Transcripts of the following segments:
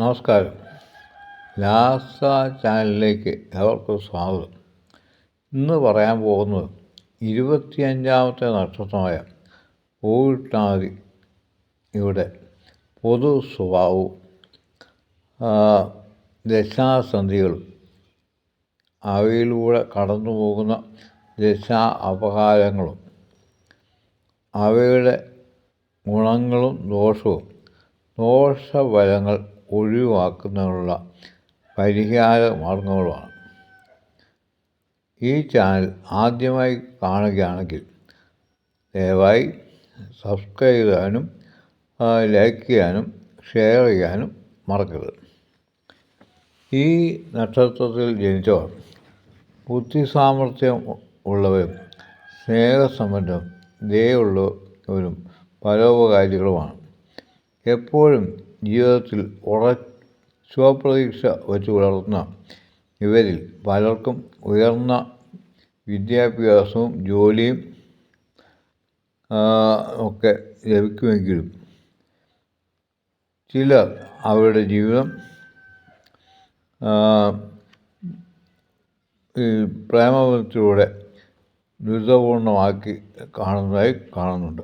നമസ്കാരം. ലാസ ചാനലിലേക്ക് എല്ലാവർക്കും സ്വാഗതം. ഇന്ന് പറയാൻ പോകുന്നത് ഇരുപത്തിയഞ്ചാമത്തെ നക്ഷത്രമായ പൂവിട്ടാതി ഇവിടെ പൊതു സ്വഭാവവും ദശാസന്ധികളും അവയിലൂടെ കടന്നു പോകുന്ന ദശാ അപകാരങ്ങളും അവയുടെ ഗുണങ്ങളും ദോഷവും ദോഷഫലങ്ങൾ ഒഴിവാക്കുന്നതിനുള്ള പരിഹാര മാർഗങ്ങളുമാണ്. ഈ ചാനൽ ആദ്യമായി കാണുകയാണെങ്കിൽ ദയവായി സബ്സ്ക്രൈബ് ചെയ്യാനും ലൈക്ക് ചെയ്യാനും ഷെയർ ചെയ്യാനും മറക്കരുത്. ഈ നക്ഷത്രത്തിൽ ജനിച്ചവർ ബുദ്ധിസാമർഥ്യം ഉള്ളവരും സ്നേഹസമ്പന്നവും ദയുള്ളവരും പരോപകാരികളുമാണ്. എപ്പോഴും ജീവിതത്തിൽ സ്വപ്രതീക്ഷ വച്ചു പുലർത്തുന്ന ഇവരിൽ പലർക്കും ഉയർന്ന വിദ്യാഭ്യാസവും ജോലിയും ഒക്കെ ലഭിക്കുമെങ്കിലും ചിലർ അവരുടെ ജീവിതം ഈ പ്രേമബന്ധത്തിലൂടെ ദുരിതപൂർണമാക്കി കാണുന്നതായി കാണുന്നുണ്ട്.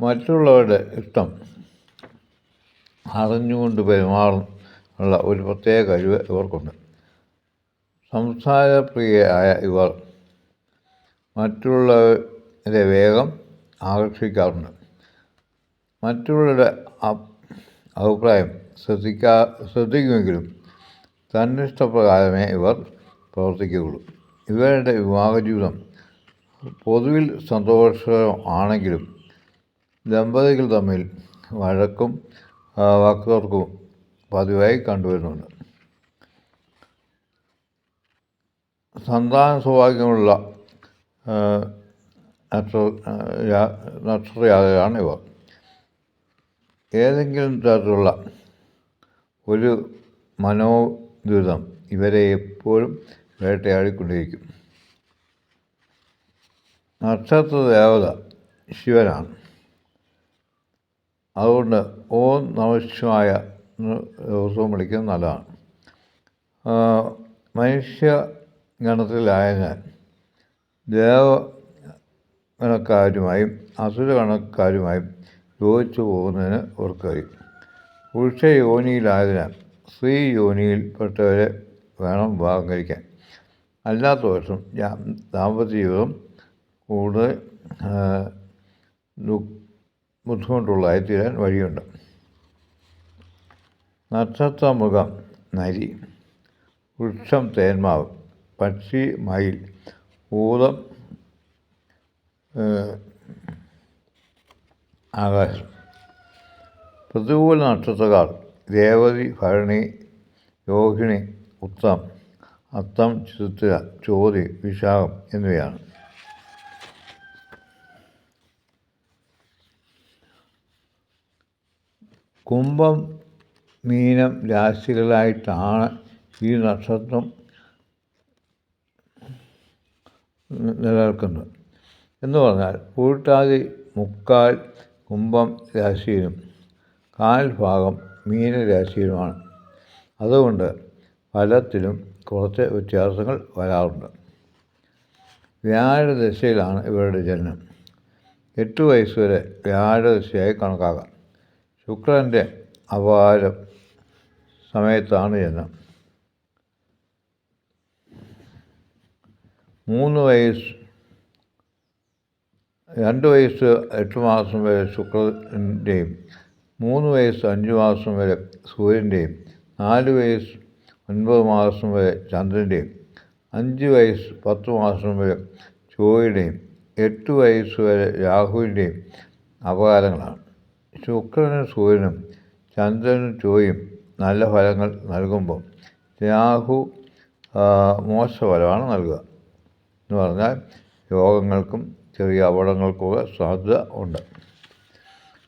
മറ്റുള്ളവരുടെ ഇഷ്ടം അറിഞ്ഞുകൊണ്ട് പെരുമാറുള്ള ഒരു പ്രത്യേക കഴിവ് ഇവർക്കുണ്ട്. സംസാരപ്രിയയായ ഇവർ മറ്റുള്ളവരെ വേഗം ആകർഷിക്കാറുണ്ട്. മറ്റുള്ളവരുടെ അഭിപ്രായം ശ്രദ്ധിക്കാ ശ്രദ്ധിക്കുമെങ്കിലും തന്നിഷ്ടപ്രകാരമേ ഇവർ പ്രവർത്തിക്കുകയുള്ളൂ. ഇവരുടെ വിവാഹ ജീവിതം പൊതുവിൽ സന്തോഷമാണെങ്കിലും ദമ്പതികൾ തമ്മിൽ വഴക്കും വാക്കുതർക്കവും പതിവായി കണ്ടുവരുന്നുണ്ട്. സന്താന സൗഭാഗ്യമുള്ള നക്ഷത്രയാകയാണ് ഇവർ. ഏതെങ്കിലും തരത്തിലുള്ള ഒരു മനോദുരിതം ഇവരെ എപ്പോഴും വേട്ടയാടിക്കൊണ്ടിരിക്കും. നക്ഷത്ര ദേവത ശിവനാണ്. അതുകൊണ്ട് ഓം നമശിവായ ദിവസവും വിളിക്കുന്നത് നല്ലതാണ്. മനുഷ്യ ഗണത്തിലായതിനാൽ ദേവ കണക്കാരുമായും അസുര കണക്കാരുമായും യോജിച്ചു പോകുന്നതിന് ഓർക്കായി പുരുഷ യോനിയിലായതിനാൽ സ്ത്രീ യോനിയിൽപ്പെട്ടവരെ വേണം വിവാഹം കഴിക്കാൻ. അല്ലാത്ത വർഷം ദാമ്പത്യ ജീവിതം കൂടുതൽ ബുദ്ധിമുട്ടുള്ളതായിത്തീരാൻ വഴിയുണ്ട്. നക്ഷത്ര മൃഗം നരി വൃക്ഷം തേന്മാവ് പക്ഷി മയിൽ ഭൂതം ആകാശം. പ്രതികൂല നക്ഷത്രക്കാർ രേവതി ഭരണി രോഹിണി ഉത്തം അത്തം ചിത്ര ചോതി വിശാഖം എന്നിവയാണ്. കുംഭം മീനം രാശികളായിട്ടാണ് ഈ നക്ഷത്രം നിലനിൽക്കുന്നത്. എന്ന് പറഞ്ഞാൽ പൂട്ടാതി മുക്കാൽ കുംഭം രാശിയിലും കാൽ ഭാഗം മീനരാശിയിലുമാണ് അതുകൊണ്ട് ഫലത്തിലും കുറച്ച് വ്യത്യാസങ്ങൾ വരാറുണ്ട്. വ്യാഴദശയിലാണ് ഇവരുടെ ജനനം. എട്ട് വയസ്സ് വരെ വ്യാഴദശയായി കണക്കാക്കാം. ശുക്രന്റെ അപാരം സമയത്താണ് എന്ന്. മൂന്ന് വയസ്സ് രണ്ട് വയസ്സ് എട്ട് മാസം വരെ ശുക്രന്റെയും മൂന്ന് വയസ്സ് അഞ്ച് മാസം വരെ സൂര്യന്റെയും നാല് വയസ്സ് ഒൻപത് മാസം വരെ ചന്ദ്രന്റെയും അഞ്ച് വയസ്സ് പത്ത് മാസം വരെ ചൊവ്വയുടെയും എട്ട് വയസ്സ് വരെ രാഹുവിന്റെയും അപകാരങ്ങളാണ് ശുക്രനും സൂര്യനും ചന്ദ്രനും ചൊവ്വയും നല്ല ഫലങ്ങൾ നൽകുമ്പോൾ രാഹു മോശഫലമാണ് നൽകുക എന്ന് പറഞ്ഞാൽ രോഗങ്ങൾക്കും ചെറിയ അപകടങ്ങൾക്കുമൊക്കെ സാധ്യത ഉണ്ട്.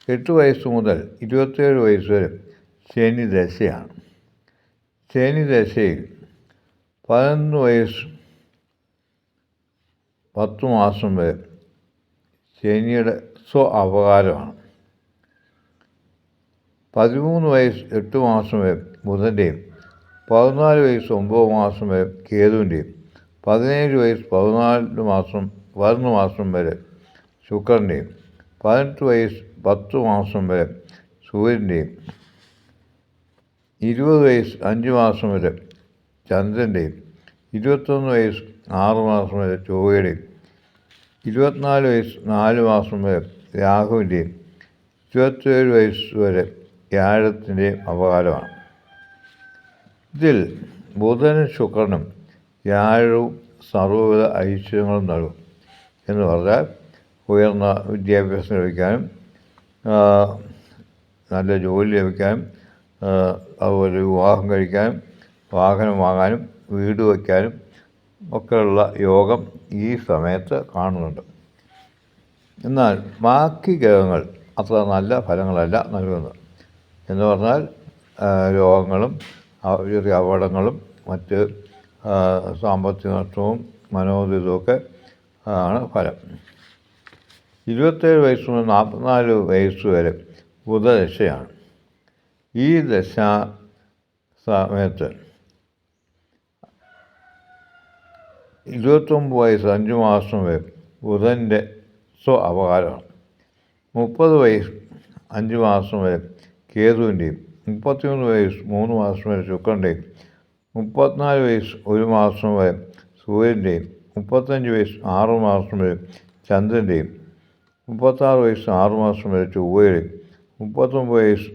എട്ട് വയസ്സ് മുതൽ ഇരുപത്തേഴ് വയസ്സ് വരെ ശനി ദശയാണ് ശനി ദശയിൽ പതിനൊന്ന് വയസ്സ് പത്ത് മാസം വരെ ശനിയുടെ സ്വ അപകാരമാണ്. പതിമൂന്ന് വയസ്സ് എട്ട് മാസം വരെ ബുധന്റെയും പതിനാല് വയസ്സ് ഒമ്പത് മാസം വരെ കേതുവിന്റെയും പതിനേഴ് വയസ്സ് പതിനാല് മാസം പതിനൊന്ന് മാസം വരെ ശുക്രന്റെയും പതിനെട്ട് വയസ്സ് പത്ത് മാസം വരെ സൂര്യന്റെയും ഇരുപത് വയസ്സ് അഞ്ച് മാസം വരെ ചന്ദ്രന്റെയും ഇരുപത്തൊന്ന് വയസ്സ് ആറ് മാസം വരെ ചൊവ്വയുടെയും ഇരുപത്തിനാല് വയസ്സ് നാല് മാസം വരെ രാഹുവിന്റെയും ഇരുപത്തേഴ് വയസ്സ് വരെ വ്യാഴത്തിന്റെയും അപകാരമാണ്. ഇതിൽ ബുധനും ശുക്രനും വ്യാഴവും സർവവിധ ഐശ്വര്യങ്ങളും നൽകും എന്ന് പറഞ്ഞാൽ ഉയർന്ന വിദ്യാഭ്യാസം ലഭിക്കാനും നല്ല ജോലി ലഭിക്കാനും അതുപോലെ വിവാഹം കഴിക്കാനും വാഹനം വാങ്ങാനും വീട് വയ്ക്കാനും ഒക്കെയുള്ള യോഗം ഈ സമയത്ത് കാണുന്നുണ്ട്. എന്നാൽ ബാക്കി ഗ്രഹങ്ങൾ അത്ര നല്ല ഫലങ്ങളല്ല നൽകുന്നത്. എന്ന് പറഞ്ഞാൽ രോഗങ്ങളും ചെറിയ അപകടങ്ങളും മറ്റ് സാമ്പത്തിക നഷ്ടവും മനോദുരിതമൊക്കെ ആണ് ഫലം. ഇരുപത്തേഴ് വയസ്സ് മുതൽ നാൽപ്പത്തിനാല് വയസ്സ് വരെ ബുധദശയാണ്. ഈ ദശ സമയത്ത് ഇരുപത്തൊമ്പത് വയസ്സ് അഞ്ച് മാസം വരെ ബുധന്റെ സ്വ അപകാരമാണ്. മുപ്പത് വയസ്സ് അഞ്ച് മാസം വരെ കേതുവിന്റെയും മുപ്പത്തിമൂന്ന് വയസ്സ് മൂന്ന് മാസം വരെ ശുക്രന്റെയും മുപ്പത്തിനാല് വയസ്സ് ഒരു മാസം വരെ സൂര്യന്റെയും മുപ്പത്തഞ്ച് വയസ്സ് ആറ് മാസം വരെ ചന്ദ്രന്റെയും മുപ്പത്താറ് വയസ്സ് ആറ് മാസം വരെ ചൊവ്വയുടെയും മുപ്പത്തൊമ്പത് വയസ്സ്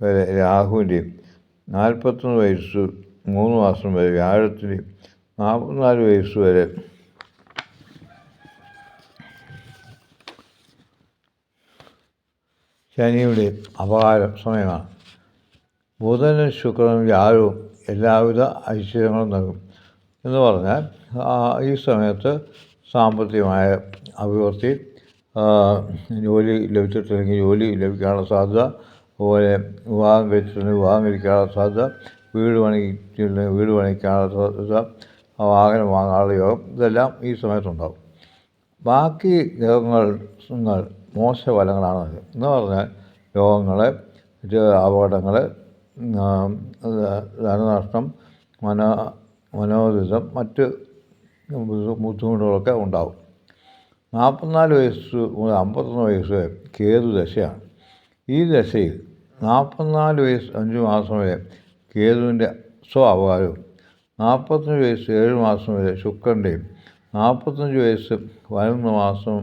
വരെ രാഹുവിന്റെയും നാൽപ്പത്തൊന്ന് വയസ്സ് മൂന്ന് മാസം വരെ വ്യാഴത്തിന്റെയും നാൽപ്പത്തിനാല് വയസ്സ് വരെ ശനിയുടെയും അപകാര സമയമാണ്. ബുധനും ശുക്രനും വ്യാഴവും എല്ലാവിധ ഐശ്വര്യങ്ങളും നൽകും എന്ന് പറഞ്ഞാൽ ഈ സമയത്ത് സാമ്പത്തികമായ അഭിവൃദ്ധി ജോലി ലഭിച്ചിട്ടില്ലെങ്കിൽ ജോലി ലഭിക്കാനുള്ള സാധ്യത അതുപോലെ വിവാഹം കഴിച്ചിട്ടുണ്ടെങ്കിൽ വിവാഹം കഴിക്കാനുള്ള സാധ്യത വീട് പണിച്ചിട്ടുണ്ടെങ്കിൽ വീട് പണിക്കാനുള്ള സാധ്യത വാഹനം വാങ്ങാനുള്ള യോഗം ഇതെല്ലാം ഈ സമയത്തുണ്ടാകും. ബാക്കി ഗ്രഹങ്ങൾ ങ്ങൾ മോശഫലങ്ങളാണ്. എന്ന് പറഞ്ഞാൽ രോഗങ്ങൾ അപകടങ്ങൾ ധനനഷ്ടം മനോ മനോദുരിതം മറ്റ് ബുദ്ധി- ബുദ്ധിമുട്ടുകളൊക്കെ ഉണ്ടാവും നാൽപ്പത്തിനാല് വയസ്സ് മുതൽ അമ്പത്തൊന്ന് വയസ്സ് വരെ കേതു ദശയാണ് ഈ ദശയിൽ നാൽപ്പത്തിനാല് വയസ്സ് അഞ്ച് മാസം വരെ കേതുവിന്റെ സ്വ അപകാരവും നാൽപ്പത്തഞ്ച് വയസ്സ് ഏഴ് മാസം വരെ ശുക്രന്റെയും നാൽപ്പത്തഞ്ച് വയസ്സ് പതിനൊന്ന് മാസം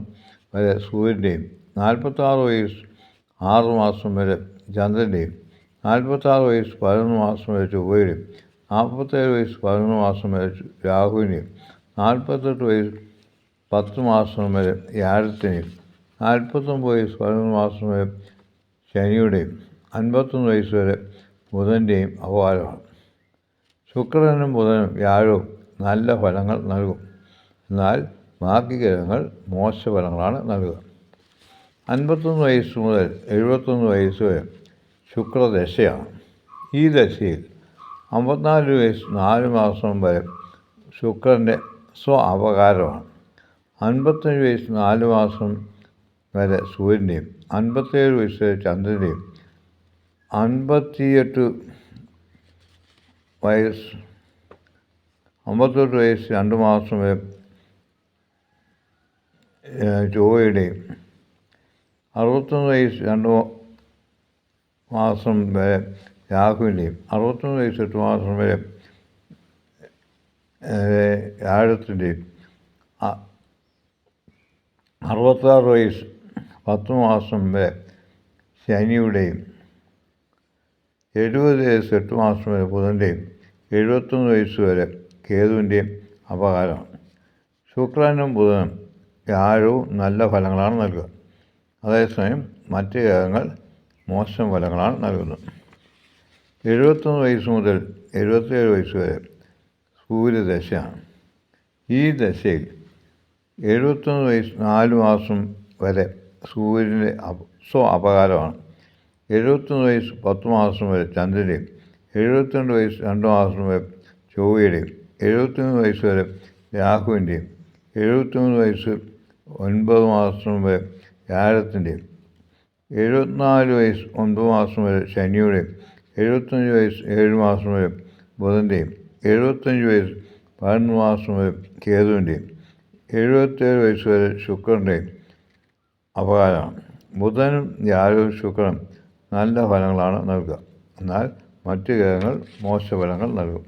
വരെ സൂര്യന്റെയും നാൽപ്പത്താറ് വയസ്സ് ആറ് മാസം വരെ ചന്ദ്രന്റെയും നാൽപ്പത്താറ് വയസ്സ് പതിനൊന്ന് മാസം വരെ ചൊവ്വയുടെയും നാൽപ്പത്തേഴ് വയസ്സ് പതിനൊന്ന് മാസം വരെ രാഹുവിന്റെയും നാൽപ്പത്തെട്ട് വയസ്സ് പത്ത് മാസം വരെ വ്യാഴത്തിന്റെയും നാൽപ്പത്തൊമ്പത് വയസ്സ് പതിനൊന്ന് മാസം വരെ ശനിയുടെയും അൻപത്തൊന്ന് വയസ്സ് വരെ ബുധന്റെയും അപകാരമാണ്. ശുക്രനും ബുധനും വ്യാഴവും നല്ല ഫലങ്ങൾ നൽകും. എന്നാൽ ബാക്കി ഗ്രഹങ്ങൾ മോശ ഫലങ്ങളാണ് നൽകുക. അൻപത്തൊന്ന് വയസ്സ് മുതൽ എഴുപത്തൊന്ന് വയസ്സ് വരെ ശുക്രദശയാണ്. ഈ ദശയിൽ അമ്പത്തിനാല് വയസ്സ് നാല് മാസം വരെ ശുക്രന്റെ സ്വ അപകാരമാണ് അൻപത്തഞ്ച് വയസ്സ് നാല് മാസം വരെ സൂര്യന്റെയും അൻപത്തേഴ് വയസ്സ് വരെ ചന്ദ്രന്റെയും അൻപത്തിയെട്ട് വയസ്സ് അമ്പത്തെട്ട് വയസ്സ് രണ്ട് മാസം വരെ ചൊവ്വയുടെയും അറുപത്തൊന്ന് വയസ്സ് രണ്ട് മാസം വരെ രാഹുവിന്റെയും അറുപത്തൊന്ന് വയസ്സ് എട്ട് മാസം വരെ അ- അറുപത്താറ് വയസ്സ് പത്ത് മാസം വരെ ശനിയുടെയും എഴുപത് വയസ്സ് എട്ട് മാസം വരെ ബുധന്റെയും എഴുപത്തൊന്ന് വയസ്സ് വരെ കേതുവിന്റെയും അപകാരമാണ്. ശുക്രനും ബുധനും വ്യാഴവും നല്ല ഫലങ്ങളാണ് നൽകുക. അതേസമയം മറ്റ് ഗ്രഹങ്ങൾ മോശം ഫലങ്ങളാണ് നൽകുന്നത്. എഴുപത്തൊന്ന് വയസ്സ് മുതൽ എഴുപത്തേഴ് വയസ്സ് വരെ സൂര്യദശയാണ്. ഈ ദശയിൽ എഴുപത്തൊന്ന് വയസ്സ് നാല് മാസം വരെ സൂര്യന്റെ സ്വ അപകാരമാണ്. എഴുപത്തൊന്ന് വയസ്സ് പത്ത് മാസം വരെ ചന്ദ്രന്റെയും എഴുപത്തിരണ്ട് വയസ്സ് രണ്ട് മാസം വരെ ചൊവ്വയുടെയും എഴുപത്തിമൂന്ന് വയസ്സ് വരെ രാഹുവിന്റെയും എഴുപത്തിമൂന്ന് വയസ്സ് ഒൻപത് മാസം വരെ വ്യാഴത്തിന്റെയും എഴുപത്തിനാല് വയസ്സ് ഒൻപത് മാസം വരെ ശനിയുടെയും എഴുപത്തഞ്ച് വയസ്സ് ഏഴ് മാസം വരെ ബുധന്റെയും എഴുപത്തഞ്ച് വയസ്സ് പതിനൊന്ന് മാസം വരെ കേതുവിന്റെയും എഴുപത്തേഴ് വയസ്സ് വരെ ശുക്രന്റെയും അപകാരമാണ്. ബുധനും വ്യാഴവും ശുക്രനും നല്ല ഫലങ്ങളാണ് നൽകുക. എന്നാൽ മറ്റ് ഗ്രഹങ്ങൾ മോശ ഫലങ്ങൾ നൽകും.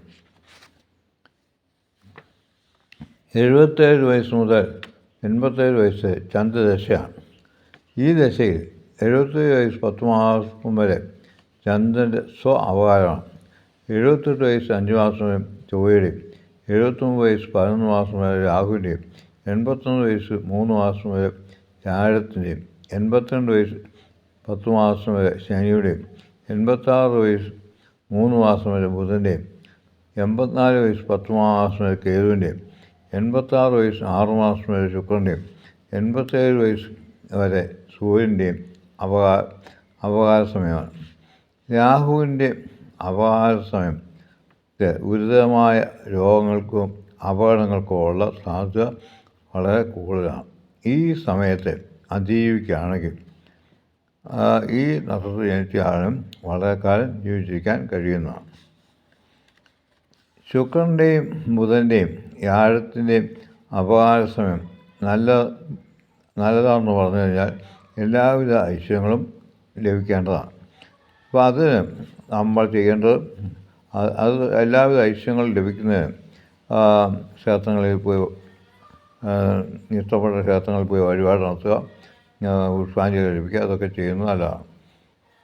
എഴുപത്തേഴ് വയസ്സ് മുതൽ എൺപത്തേഴ് വയസ്സ് ചന്ദ്രദശയാണ്. ഈ ദശയിൽ എഴുപത്തി വയസ്സ് പത്ത് മാസം വരെ ചന്ദ്രന്റെ സ്വ അവകാരമാണ് എഴുപത്തെട്ട് വയസ്സ് അഞ്ച് മാസം വരെ ചൊവ്വയുടെയും എഴുപത്തൊമ്പത് വയസ്സ് പതിനൊന്ന് മാസം വരെ രാഹുവിന്റെയും എൺപത്തൊന്ന് വയസ്സ് മൂന്ന് മാസം വരെ ചാരത്തിന്റെയും എൺപത്തിരണ്ട് വയസ്സ് പത്ത് മാസം വരെ ശനിയുടെയും എൺപത്താറ് വയസ്സ് മൂന്ന് മാസം വരെ ബുധന്റെയും എൺപത്തിനാല് വയസ്സ് പത്ത് മാസം വരെ കേതുവിന്റെയും എൺപത്താറ് വയസ്സ് ആറ് മാസം വരെ ശുക്രന്റെയും എൺപത്തേഴ് വയസ്സ് വരെ സൂര്യന്റെയും അവകാ അവകാശ സമയമാണ് രാഹുവിന്റെ അവകാശ സമയം ഗുരുതരമായ രോഗങ്ങൾക്കും അപകടങ്ങൾക്കും ഉള്ള സാധ്യത വളരെ കൂടുതലാണ്. ഈ സമയത്തെ അതിജീവിക്കുകയാണെങ്കിൽ ഈ നക്ഷത്ര ജനിച്ചാലും വളരെ കാലം ജീവിച്ചിരിക്കാൻ കഴിയുന്നതാണ്. ശുക്രന്റെയും ബുധന്റെയും വ്യാഴത്തിന്റെയും അപകാര സമയം നല്ല നല്ലതാണെന്ന് പറഞ്ഞു കഴിഞ്ഞാൽ എല്ലാവിധ ഐശ്വര്യങ്ങളും ലഭിക്കേണ്ടതാണ്. അപ്പോൾ അതിന് നമ്മൾ ചെയ്യേണ്ടത് അത് എല്ലാവിധ ഐശ്വര്യങ്ങളും ലഭിക്കുന്നതിന് ക്ഷേത്രങ്ങളിൽ പോയി ഇഷ്ടപ്പെട്ട ക്ഷേത്രങ്ങളിൽ പോയി വഴിപാട് നടത്തുക പുഷ്പാഞ്ജലി ലഭിക്കുക അതൊക്കെ ചെയ്യുന്നത് നല്ലതാണ്.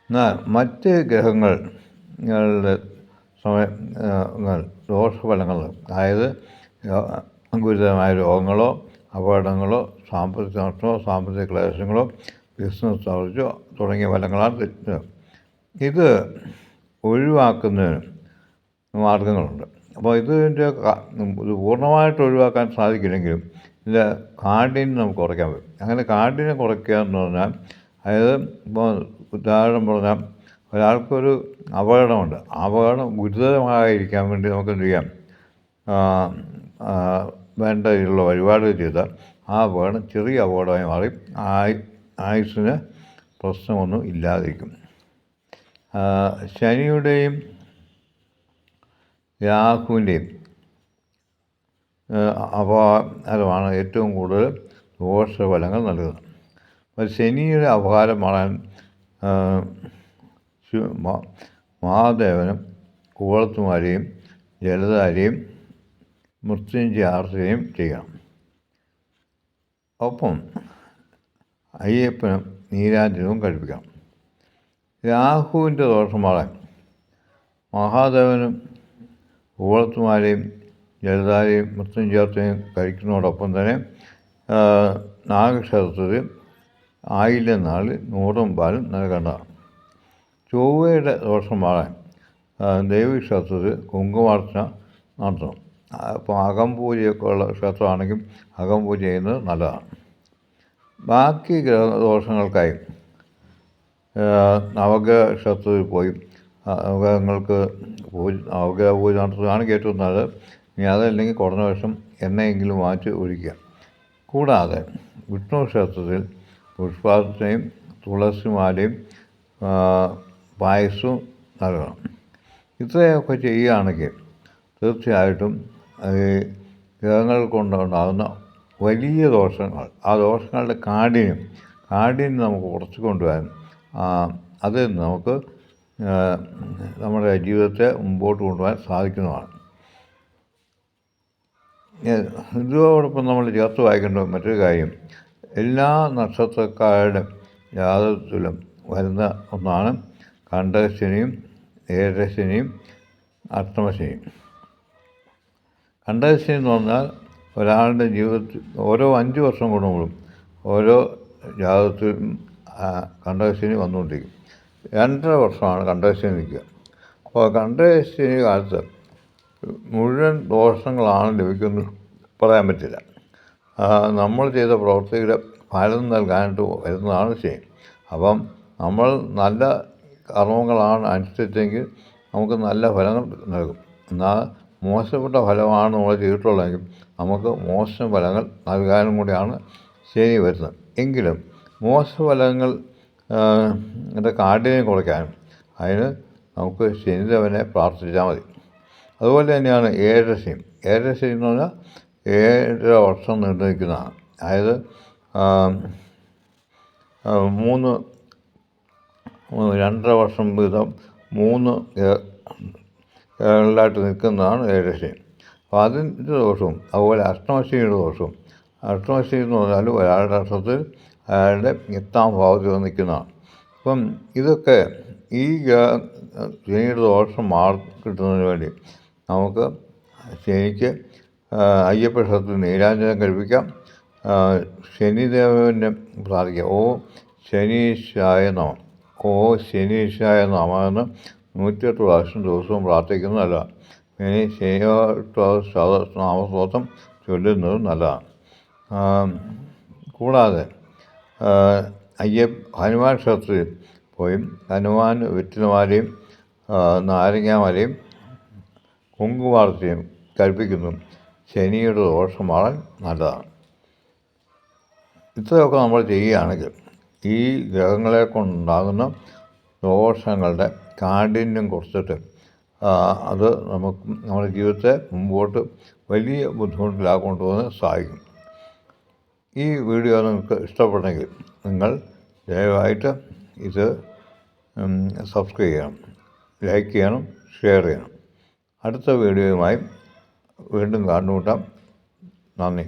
എന്നാൽ മറ്റ് ഗ്രഹങ്ങളുടെ സമയങ്ങൾ ദോഷഫലങ്ങൾ അതായത് ഗുരുതരമായ രോഗങ്ങളോ അപകടങ്ങളോ സാമ്പത്തിക നഷ്ടമോ സാമ്പത്തിക ക്ലേശങ്ങളോ ബിസിനസ് തളർച്ചയോ തുടങ്ങിയ ഫലങ്ങളാണ് തെറ്റ്. ഇത് ഒഴിവാക്കുന്നതിന് മാർഗങ്ങളുണ്ട്. അപ്പോൾ ഇതിന്റെ ഇത് പൂർണമായിട്ട് ഒഴിവാക്കാൻ സാധിക്കില്ലെങ്കിലും ഇതിന്റെ കാഠിന്യം നമുക്ക് കുറയ്ക്കാൻ പറ്റും. അങ്ങനെ കാഠിന്യം കുറയ്ക്കുക എന്ന് പറഞ്ഞാൽ അതായത് ഇപ്പോൾ ഉദാഹരണം പറഞ്ഞാൽ ഒരാൾക്കൊരു അപകടമുണ്ട്. അപകടം ഗുരുതരമായിരിക്കാൻ വേണ്ടി നമുക്ക് എന്ത് ചെയ്യാം? വേണ്ട രീതിയിലുള്ള വഴിപാടുകൾ ചെയ്താൽ ആ അപകടം ചെറിയ അപകടമായി മാറി. ആയ് ആയുസ്സിന് പ്രശ്നമൊന്നും ഇല്ലാതിരിക്കും. ശനിയുടെയും രാഹുവിന്റെയും അപകാരമാണ് ഏറ്റവും കൂടുതൽ ദോഷഫലങ്ങൾ നൽകുന്നത്. അപ്പോൾ ശനിയുടെ അപകാരം മാറാൻ മഹാദേവനും കൂവളത്തുമാരെയും ജലധാരയും മൃത്യുഞ്ജയ ആർച്ചയും ചെയ്യണം. ഒപ്പം അയ്യപ്പനും നീരാഞ്ജനവും കഴിപ്പിക്കണം രാഹുവിന്റെ ദോഷം മാറാൻ മഹാദേവനും കൂവളത്തുമാരെയും ജലധാരയും മൃത്യുഞ്ജയത്തെയും കഴിക്കുന്നതോടൊപ്പം തന്നെ നാഗക്ഷേത്രത്തിൽ ആയില്ല നാളിൽ നൂറും പാലും നൽകേണ്ടതാണ്. ചൊവ്വയുടെ ദോഷം മാറാൻ ദേവീക്ഷേത്രത്തിൽ കുങ്കുമാർച്ച നടത്തണം. അപ്പോൾ അകംപൂജയൊക്കെ ഉള്ള ക്ഷേത്രമാണെങ്കിൽ അകംപൂജ ചെയ്യുന്നത് നല്ലതാണ്. ബാക്കി ഗ്രഹദോഷങ്ങൾക്കായി നവഗ്രഹ ക്ഷേത്രത്തിൽ പോയി നവഗ്രഹങ്ങൾക്ക് പൂജ നവഗ്രഹ പൂജ നടത്തുകയാണ് ഏറ്റവും നല്ലത്. ഇനി അതല്ലെങ്കിൽ കുറഞ്ഞ വർഷം എണ്ണയെങ്കിലും മാറ്റി ഒഴിക്കുക. കൂടാതെ വിഷ്ണു ക്ഷേത്രത്തിൽ പുഷ്പാർച്ചനയും തുളസിമാലയും പായസവും നൽകണം. ഇത്രയൊക്കെ ചെയ്യുകയാണെങ്കിൽ തീർച്ചയായിട്ടും ഗ്രഹങ്ങൾ കൊണ്ടുണ്ടാകുന്ന വലിയ ദോഷങ്ങൾ. ആ ദോഷങ്ങളുടെ കാഠിന്യം കാഠിന്യം നമുക്ക് കുറച്ച് കൊണ്ടുവരാൻ അത് നമുക്ക് നമ്മുടെ ജീവിതത്തെ മുമ്പോട്ട് കൊണ്ടുപോകാൻ സാധിക്കുന്നതാണ്. ഇതോടൊപ്പം നമ്മൾ ചേർത്ത് വായിക്കേണ്ട മറ്റൊരു കാര്യം എല്ലാ നക്ഷത്രക്കാരുടെ ജാതകത്തിലും വരുന്ന ഒന്നാണ് കണ്ടശനിയും ഏഴശനിയും അഷ്ടമശനിയും. കണ്ടശനി എന്ന് പറഞ്ഞാൽ ഒരാളുടെ ജീവിതത്തിൽ ഓരോ അഞ്ച് വർഷം കൂടുമ്പോഴും ഓരോ ജാതകത്തിലും കണ്ടശനി വന്നുകൊണ്ടിരിക്കും. രണ്ടര വർഷമാണ് കണ്ടശനി നിൽക്കുക. അപ്പോൾ കണ്ടശനി കാലത്ത് മുഴുവൻ ദോഷങ്ങളാണ് ലഭിക്കുന്നത് പറയാൻ പറ്റില്ല. നമ്മൾ ചെയ്ത പ്രവർത്തിയുടെ ഫലം നൽകാനായിട്ട് വരുന്നതാണ് ശരി. അപ്പം നമ്മൾ നല്ല കർമ്മങ്ങളാണ് അനുഷ്ഠിച്ചെങ്കിൽ നമുക്ക് നല്ല ഫലങ്ങൾ നൽകും. എന്നാൽ മോശപ്പെട്ട ഫലമാണ് നമ്മൾ ചെയ്തിട്ടുള്ളതെങ്കിൽ നമുക്ക് മോശം ഫലങ്ങൾ നൽകാനും കൂടിയാണ് ശരി വരുന്നത്. എങ്കിലും മോശഫലങ്ങൾ എന്റെ കാഠിന്യം കുറയ്ക്കാനും അതിന് നമുക്ക് ശനിദേവനെ പ്രാർത്ഥിച്ചാൽ മതി. അതുപോലെ തന്നെയാണ് ഏഴരശയും ഏഴരശയം എന്ന് പറഞ്ഞാൽ ഏഴര വർഷം നീണ്ടു നിൽക്കുന്നതാണ് അതായത് മൂന്ന് രണ്ടര വർഷം വീതം മൂന്ന് ഏഴിലായിട്ട് നിൽക്കുന്നതാണ് ഏകദേശം അപ്പോൾ അതിന്റെ ദോഷവും അതുപോലെ അഷ്ടമശനിയുടെ ദോഷവും. അഷ്ടമശനി എന്ന് പറഞ്ഞാൽ ഒരാളുടെ അർത്ഥത്തിൽ അയാളുടെ എത്താം ഭാവത്തിൽ നിൽക്കുന്നതാണ്. അപ്പം ഇതൊക്കെ ഈ ശനിയുടെ ദോഷം മാറി കിട്ടുന്നതിന് വേണ്ടി നമുക്ക് ശനിക്ക് അയ്യപ്പ ക്ഷേത്രത്തിൽ നീരാഞ്ജനം കഴിപ്പിക്കാം. ശനിദേവനെ പ്രാർത്ഥിക്കാം. ഓ ശനീശായ നമ ഓ ശനീശായ നമ എന്ന് നൂറ്റിയെട്ട് പ്രാവശ്യം ദിവസവും പ്രാർത്ഥിക്കുന്നത് നല്ലതാണ് ഇനി നാമസ്തോത്രം ചൊല്ലുന്നത് നല്ലതാണ്. കൂടാതെ അയ്യ ഹനുമാൻ ക്ഷേത്രത്തിൽ പോയി ഹനുമാൻ വെറ്റിലമാലയും നാരങ്ങാമാലയും കഴിപ്പിക്കുന്നു. കൽപ്പിക്കുന്നു ശനിയുടെ ദോഷം മാറാൻ നല്ലതാണ്. ഇത്രയൊക്കെ നമ്മൾ ചെയ്യുകയാണെങ്കിൽ ഈ ഗ്രഹങ്ങളെ കൊണ്ടുണ്ടാകുന്ന ദോഷങ്ങളുടെ കാഠിന്യം കുറച്ചിട്ട് അത് നമുക്ക് നമ്മുടെ ജീവിതത്തെ മുമ്പോട്ട് വലിയ ബുദ്ധിമുട്ടിലാക്കൊണ്ട് കൊണ്ടുപോകാൻ സഹായിക്കും. ഈ വീഡിയോ നിങ്ങൾക്ക് ഇഷ്ടപ്പെട്ടെങ്കിൽ നിങ്ങൾ ദയവായിട്ട് ഇത് സബ്സ്ക്രൈബ് ചെയ്യണം ലൈക്ക് ചെയ്യണം ഷെയർ ചെയ്യണം. അടുത്ത വീഡിയോയുമായി വീണ്ടും കണ്ടുമുട്ടാം. നന്ദി.